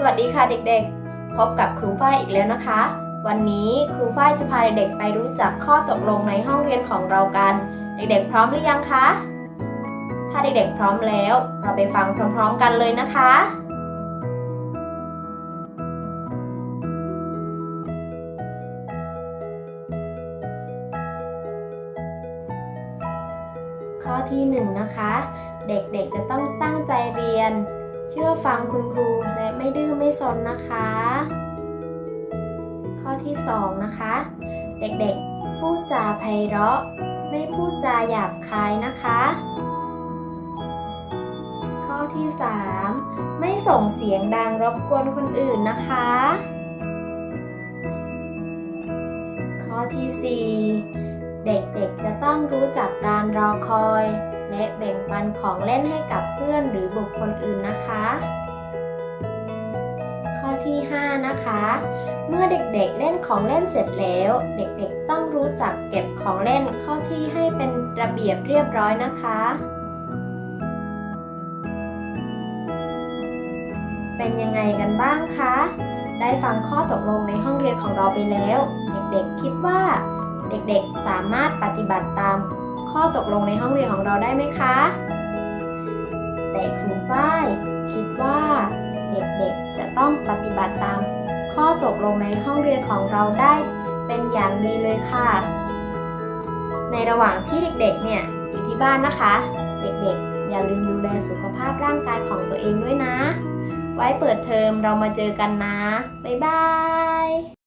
สวัสดีค่ะเด็กๆ พบกับครูฝ้ายอีกแล้วนะคะ วันนี้ครูฝ้ายจะพาเด็กๆ ไปรู้จักข้อตกลงในห้องเรียนของเรากัน เด็กๆ พร้อมหรือยังคะ ถ้าเด็กๆ พร้อมแล้ว เราไปฟังพร้อมๆ กันเลยนะคะ ข้อที่หนึ่งนะคะ เด็กๆ จะต้องตั้งใจเรียน ชื่อฟังคุณครูและไม่ดื้อไม่สนนะคะ ข้อที่สองนะคะ เด็กๆ พูดจาไพเราะ ไม่พูดจาหยาบคายนะคะ ข้อที่สามไม่ส่งเสียงดังรบกวนคนอื่นนะคะ ข้อที่สี่เด็กๆจะต้องรู้จักการรอคอย และแบ่งปันของเล่นให้กับเพื่อนหรือบุคคลอื่นนะคะ ข้อที่ 5 นะคะ เมื่อเด็กๆเล่นของเล่นเสร็จแล้ว เด็กๆต้องรู้จักเก็บของเล่นเข้าที่ให้เป็นระเบียบเรียบร้อยนะคะเป็นยังไงกันบ้างคะ ได้ฟังข้อตกลงในห้องเรียนของเราไปแล้ว เด็กๆคิดว่า เด็กๆสามารถปฏิบัติตาม ข้อตกลงในห้องเรียนของเราได้ไหมคะ แต่ครูฝ้ายคิดว่าเด็กๆจะต้องปฏิบัติตาม ข้อตกลงในห้องเรียนของเราได้เป็นอย่างดีเลยค่ะ ในระหว่างที่เด็กๆ เนี่ยอยู่ที่บ้านนะคะ เด็กๆ อย่าลืมดูแลสุขภาพร่างกายของตัวเองด้วยนะ ไว้เปิดเทอมเรามาเจอกันนะ บ๊ายบาย